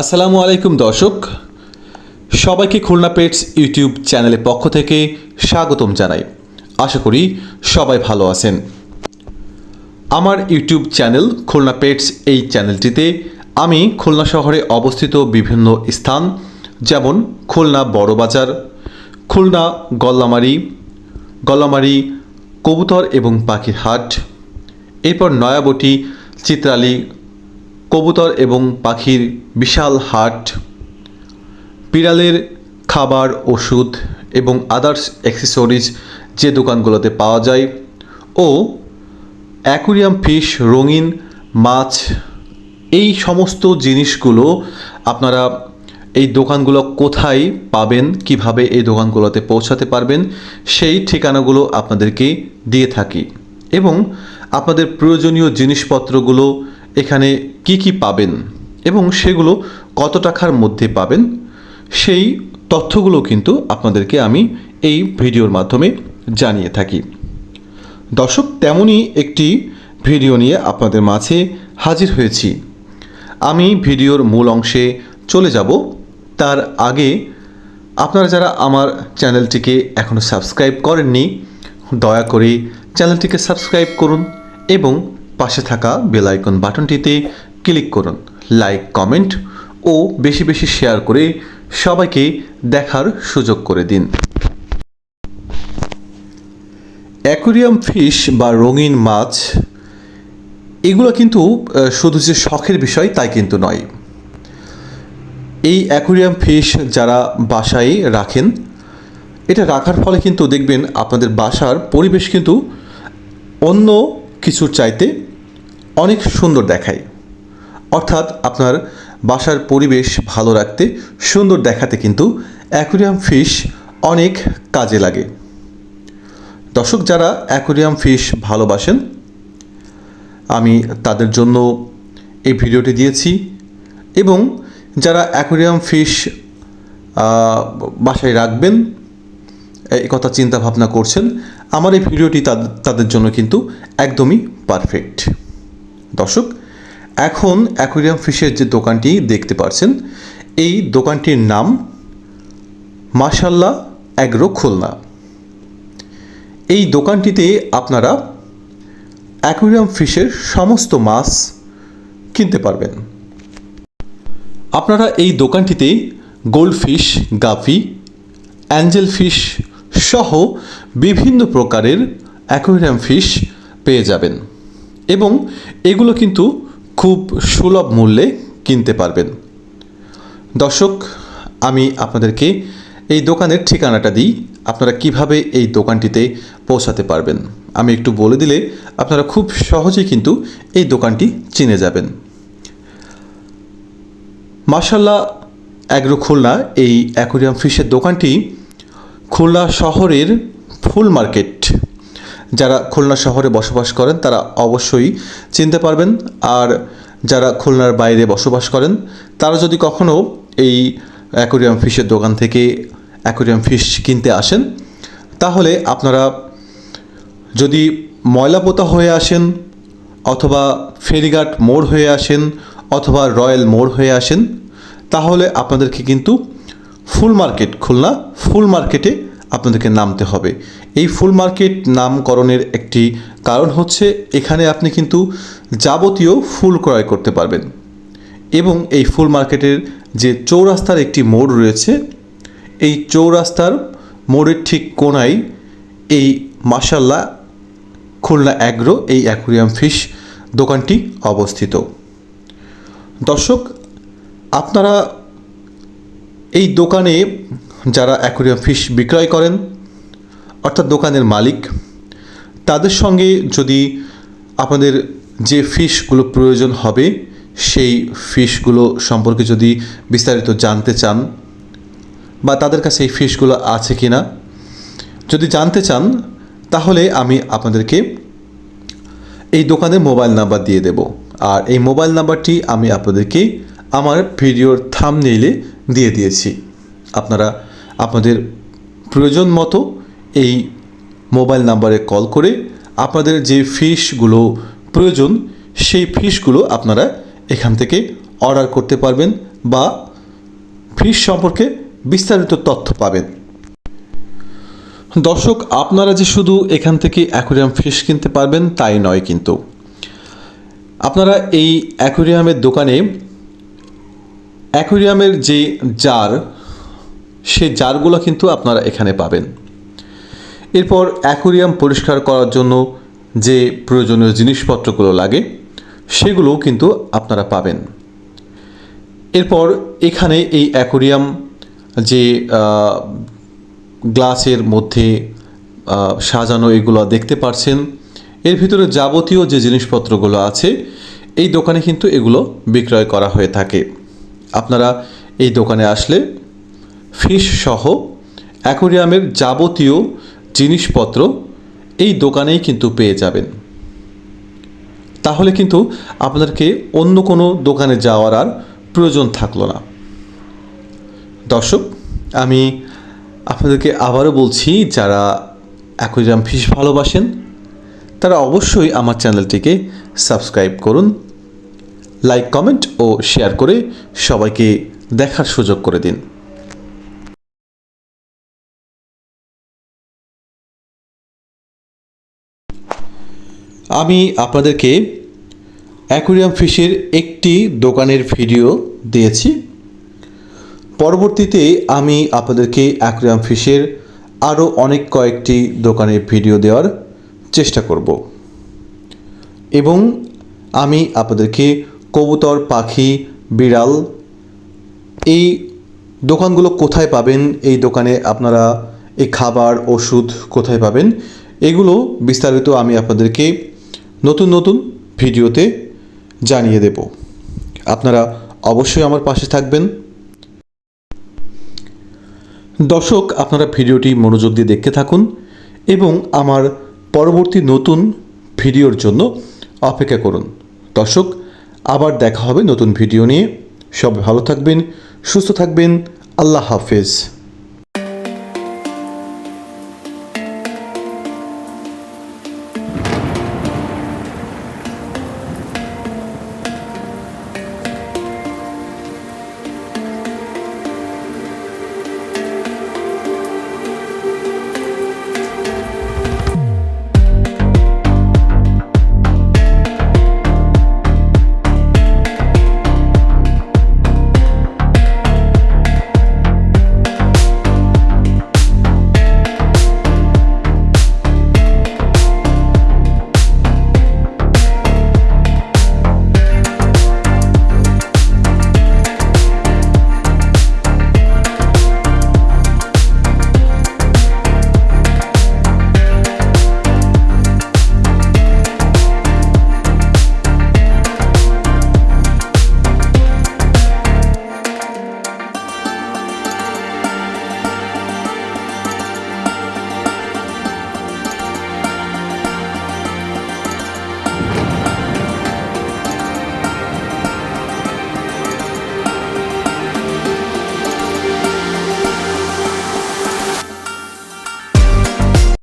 আসসালামু আলাইকুম দর্শক। সবাইকে খুলনা পেটস ইউটিউব চ্যানেলের পক্ষ থেকে স্বাগতম জানাই। আশা করি সবাই ভালো আছেন। আমার ইউটিউব চ্যানেল খুলনা পেটস এই চ্যানেলটিতে আমি খুলনা শহরে অবস্থিত বিভিন্ন স্থান, যেমন খুলনা বড়বাজার, খুলনা গল্লামারি গল্লামারি, কবুতর এবং পাখির হাট, এরপর নয়াবটি, চিত্রালী কবুতর এবং পাখির বিশাল হাট, বিড়ালের খাবার, ওষুধ এবং আদার্স অ্যাক্সেসরিজ যে দোকানগুলোতে পাওয়া যায় ও অ্যাকুরিয়াম ফিশ রঙিন মাছ, এই সমস্ত জিনিসগুলো আপনারা এই দোকানগুলো কোথায় পাবেন, কীভাবে এই দোকানগুলোতে পৌঁছাতে পারবেন, সেই ঠিকানাগুলো আপনাদেরকে দিয়ে থাকি এবং আপনাদের প্রয়োজনীয় জিনিসপত্রগুলো এখানে কি কি পাবেন এবং সেগুলো কত টাকার মধ্যে পাবেন, সেই তথ্যগুলো কিন্তু আপনাদেরকে আমি এই ভিডিওর মাধ্যমে জানিয়ে থাকি। দর্শক, তেমনই একটি ভিডিও নিয়ে আপনাদের মাঝে হাজির হয়েছি। আমি ভিডিওর মূল অংশে চলে যাব। তার আগে আপনারা যারা আমার চ্যানেলটিকে এখনও সাবস্ক্রাইব করেননি, দয়া করে চ্যানেলটিকে সাবস্ক্রাইব করুন এবং পাশে থাকা বেল আইকন বাটনটিতে ক্লিক করুন, লাইক, কমেন্ট ও বেশি বেশি শেয়ার করে সবাইকে দেখার সুযোগ করে দিন। অ্যাকোরিয়াম ফিশ বা রঙিন মাছ, এগুলো কিন্তু শুধু যে শখের বিষয় তাই কিন্তু নয়। এই অ্যাকোরিয়াম ফিশ যারা বাসায় রাখেন, এটা রাখার ফলে কিন্তু দেখবেন আপনাদের বাসার পরিবেশ কিন্তু অন্য কিছুর চাইতে অনেক সুন্দর দেখায়। অর্থাৎ আপনার বাসার পরিবেশ ভালো রাখতে, সুন্দর দেখাতে কিন্তু অ্যাকোরিয়াম ফিশ অনেক কাজে লাগে। দর্শক, যারা অ্যাকোরিয়াম ফিশ ভালোবাসেন, আমি তাদের জন্য এই ভিডিওটি দিয়েছি এবং যারা অ্যাকোরিয়াম ফিশ বাসায় রাখবেন, এই কথা চিন্তা ভাবনা করছেন, আমার এই ভিডিওটি তাদের জন্য কিন্তু একদমই পারফেক্ট। দর্শক, এখন অ্যাকোরিয়াম ফিশের যে দোকানটি দেখতে পাচ্ছেন এই দোকানটির নাম মাশাল্লাহ অ্যাগ্রো খুলনা। এই দোকানটিতে আপনারা অ্যাকোরিয়াম ফিশের সমস্ত মাছ কিনতে পারবেন। আপনারা এই দোকানটিতে gold fish guppy angel fish সহ বিভিন্ন প্রকারের অ্যাকোয়ারিয়াম ফিশ পেয়ে যাবেন। এবং এগুলো কিন্তু খুব সুলভ মূল্যে কিনতে পারবেন। দর্শক, আমি আপনাদেরকে এই দোকানের ঠিকানাটা দিই। আপনারা কীভাবে এই দোকানটিতে পৌঁছাতে পারবেন? আমি একটু বলে দিলে আপনারা খুব সহজেই কিন্তু এই দোকানটি চিনে যাবেন। মার্শাল্লাহ অ্যাগ্রো খুলনা, এই অ্যাকোরিয়াম ফিশের দোকানটি খুলনা শহরের ফুল মার্কেট যারা খুলনা শহরে বসবাস করেন, তারা অবশ্যই চিনতে পারবেন। আর যারা খুলনার বাইরে বসবাস করেন, তারা যদি কখনও এই অ্যাকোরিয়াম ফিশের দোকান থেকে অ্যাকোরিয়াম ফিশ কিনতে আসেন, তাহলে আপনারা যদি ময়লাপোতা হয়ে আসেন, অথবা ফেরিঘাট মোড় হয়ে আসেন, অথবা রয়্যাল মোড় হয়ে আসেন, তাহলে আপনাদেরকে কিন্তু ফুল মার্কেট, খুলনা ফুল মার্কেটে আপনাদেরকে নামতে হবে। এই ফুল মার্কেট নামকরণের একটি কারণ হচ্ছে, এখানে আপনি কিন্তু যাবতীয় ফুল ক্রয় করতে পারবেন। এবং এই ফুল মার্কেটের যে চৌরাস্তার একটি মোড় রয়েছে, এই চৌরাস্তার মোড়ের ঠিক কোনায় এই মাসাল্লাহ খুলনা অ্যাগ্রো, এই অ্যাকুরিয়াম ফিশ দোকানটি অবস্থিত। দর্শক, আপনারা এই দোকানে যারা অ্যাকুরিয়াম ফিশ বিক্রয় করেন, অর্থাৎ দোকানের মালিক, তাদের সঙ্গে যদি আপনাদের যে ফিশগুলো প্রয়োজন হবে, সেই ফিশগুলো সম্পর্কে যদি বিস্তারিত জানতে চান বা তাদের কাছে এই ফিশগুলো আছে কি না যদি জানতে চান, তাহলে আমি আপনাদেরকে এই দোকানের মোবাইল নাম্বার দিয়ে দেব। আর এই মোবাইল নাম্বারটি আমি আপনাদেরকে আমার ভিডিওর থামনেইলে দিয়ে দিয়েছি। আপনারা প্রয়োজন মতো এই মোবাইল নাম্বারে কল করে আপনাদের যে ফিশগুলো প্রয়োজন, সেই ফিশগুলো আপনারা এখান থেকে অর্ডার করতে পারবেন বা ফিশ সম্পর্কে বিস্তারিত তথ্য পাবেন। দর্শক, আপনারা যে শুধু এখান থেকে অ্যাকোরিয়াম ফিশ কিনতে পারবেন তাই নয় কিন্তু। আপনারা এই অ্যাকোরিয়ামের দোকানে অ্যাকোরিয়ামের যে জার সেই জারগুলো কিন্তু আপনারা এখানে পাবেন। এরপর অ্যাকোরিয়াম পরিষ্কার করার জন্য যে প্রয়োজনীয় জিনিসপত্রগুলো লাগে, সেগুলোও কিন্তু আপনারা পাবেন। এরপর এখানে এই অ্যাকোরিয়াম যে গ্লাসের মধ্যে সাজানো এগুলো দেখতে পাচ্ছেন এর ভিতরে যাবতীয় যে জিনিসপত্রগুলো আছে, এই দোকানে কিন্তু এগুলো বিক্রয় করা হয়ে থাকে। আপনারা এই দোকানে আসলে ফিশ সহ অ্যাকোরিয়ামের যাবতীয় জিনিসপত্র এই দোকানেই কিন্তু পেয়ে যাবেন। তাহলে কিন্তু আপনাদেরকে অন্য কোনো দোকানে যাওয়ার আর প্রয়োজন থাকল না। দর্শক, আমি আপনাদেরকে আবারও বলছি, যারা অ্যাকোরিয়াম ফিশ ভালোবাসেন, তারা অবশ্যই আমার চ্যানেলটিকে সাবস্ক্রাইব করুন, লাইক, কমেন্ট ও শেয়ার করে সবাইকে দেখার সুযোগ করে দিন। আমি আপনাদেরকে অ্যাকোরিয়াম ফিশের একটি দোকানের ভিডিও দিয়েছি। পরবর্তীতে আমি আপনাদেরকে অ্যাকোরিয়াম ফিশের আরও অনেক কয়েকটি দোকানের ভিডিও দেওয়ার চেষ্টা করব। এবং আমি আপনাদেরকে কবুতর, পাখি, বিড়াল এই দোকানগুলো কোথায় পাবেন, এই দোকানে আপনারা এই খাবার, ওষুধ কোথায় পাবেন, এগুলো বিস্তারিত আমি আপনাদেরকে নতুন নতুন ভিডিওতে জানিয়ে দেব। আপনারা অবশ্যই আমার পাশে থাকবেন। দর্শক, আপনারা ভিডিওটি মনোযোগ দিয়ে দেখতে থাকুন এবং আমার পরবর্তী নতুন ভিডিওর জন্য অপেক্ষা করুন। দর্শক, আবার দেখা হবে নতুন ভিডিও নিয়ে। সব ভালো থাকবেন, সুস্থ থাকবেন। আল্লাহ হাফেজ।